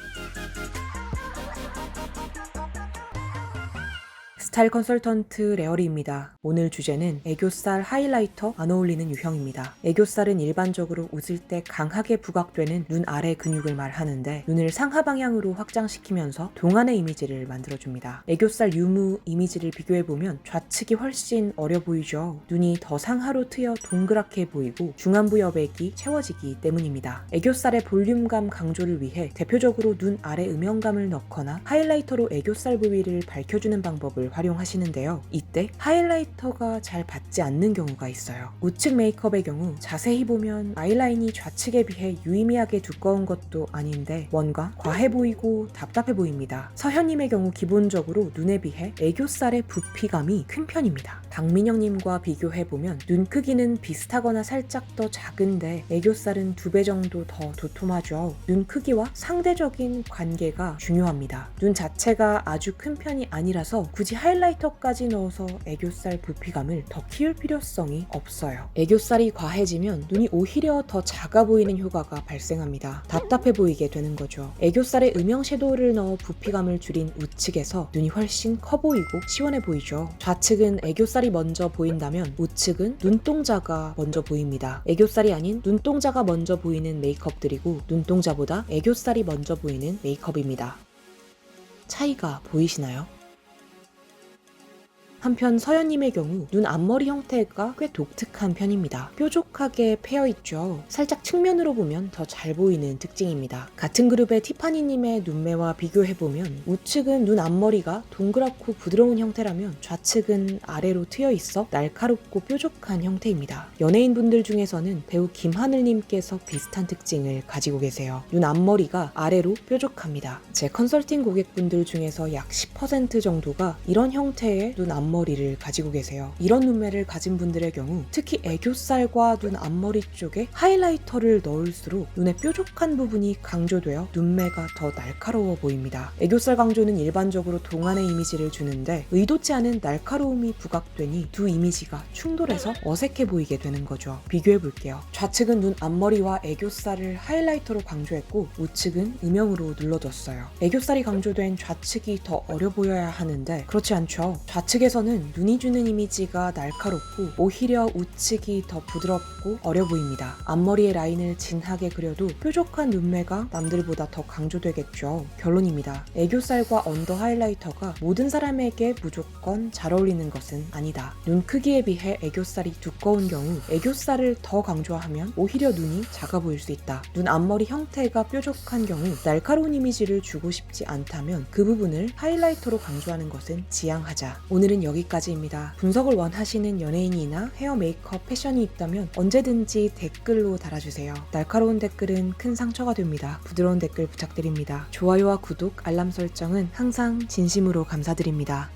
you 스타일 컨설턴트 레어리입니다. 오늘 주제는 애교살 하이라이터 안 어울리는 유형입니다. 애교살은 일반적으로 웃을 때 강하게 부각되는 눈 아래 근육을 말하는데 눈을 상하 방향으로 확장시키면서 동안의 이미지를 만들어줍니다. 애교살 유무 이미지를 비교해보면 좌측이 훨씬 어려 보이죠. 눈이 더 상하로 트여 동그랗게 보이고 중안부 여백이 채워지기 때문입니다. 애교살의 볼륨감 강조를 위해 대표적으로 눈 아래 음영감을 넣거나 하이라이터로 애교살 부위를 밝혀주는 방법을 활용 하시는데요. 이때 하이라이터가 잘 받지 않는 경우가 있어요. 우측 메이크업의 경우 자세히 보면 아이라인이 좌측에 비해 유의미하게 두꺼운 것도 아닌데 뭔가 과해 보이고 답답해 보입니다. 서현님의 경우 기본적으로 눈에 비해 애교살의 부피감이 큰 편입니다. 박민영님과 비교해보면 눈 크기는 비슷하거나 살짝 더 작은데 애교살은 두 배 정도 더 도톰하죠. 눈 크기와 상대적인 관계가 중요합니다. 눈 자체가 아주 큰 편이 아니라서 굳이 하이라이터 까지 넣어서 애교살 부피감을 더 키울 필요성이 없어요. 애교살이 과해지면 눈이 오히려 더 작아 보이는 효과가 발생합니다. 답답해 보이게 되는 거죠. 애교살에 음영 섀도우를 넣어 부피감을 줄인 우측에서 눈이 훨씬 커 보이고 시원해 보이죠. 좌측은 애교살이 먼저 보인다면 우측은 눈동자가 먼저 보입니다. 애교살이 아닌 눈동자가 먼저 보이는 메이크업들이고 눈동자보다 애교살이 먼저 보이는 메이크업입니다. 차이가 보이시나요? 한편 서연님의 경우 눈 앞머리 형태가 꽤 독특한 편입니다. 뾰족하게 패여 있죠. 살짝 측면으로 보면 더 잘 보이는 특징입니다. 같은 그룹의 티파니님의 눈매와 비교해보면 우측은 눈 앞머리가 동그랗고 부드러운 형태라면 좌측은 아래로 트여 있어 날카롭고 뾰족한 형태입니다. 연예인분들 중에서는 배우 김하늘님께서 비슷한 특징을 가지고 계세요. 눈 앞머리가 아래로 뾰족합니다. 제 컨설팅 고객분들 중에서 약 10% 정도가 이런 형태의 눈 앞머리 앞머리를 가지고 계세요. 이런 눈매를 가진 분들의 경우 특히 애교살과 눈 앞머리 쪽에 하이라이터를 넣을수록 눈의 뾰족한 부분이 강조되어 눈매가 더 날카로워 보입니다. 애교살 강조는 일반적으로 동안의 이미지를 주는데 의도치 않은 날카로움이 부각되니 두 이미지가 충돌해서 어색해 보이게 되는 거죠. 비교해 볼게요. 좌측은 눈 앞머리와 애교살을 하이라이터로 강조했고 우측은 음영으로 눌러줬어요. 애교살이 강조된 좌측이 더 어려 보여야 하는데 그렇지 않죠. 좌측에서 에서는 눈이 주는 이미지가 날카롭고 오히려 우측이 더 부드럽고 어려 보입니다. 앞머리의 라인을 진하게 그려도 뾰족한 눈매가 남들보다 더 강조되겠죠. 결론입니다. 애교살과 언더 하이라이터가 모든 사람에게 무조건 잘 어울리는 것은 아니다. 눈 크기에 비해 애교살이 두꺼운 경우 애교살을 더 강조하면 오히려 눈이 작아 보일 수 있다. 눈 앞머리 형태가 뾰족한 경우 날카로운 이미지를 주고 싶지 않다면 그 부분을 하이라이터로 강조하는 것은 지양하자. 오늘은 여기까지입니다. 분석을 원하시는 연예인이나 헤어 메이크업 패션이 있다면 언제든지 댓글로 달아주세요. 날카로운 댓글은 큰 상처가 됩니다. 부드러운 댓글 부탁드립니다. 좋아요와 구독, 알람 설정은 항상 진심으로 감사드립니다.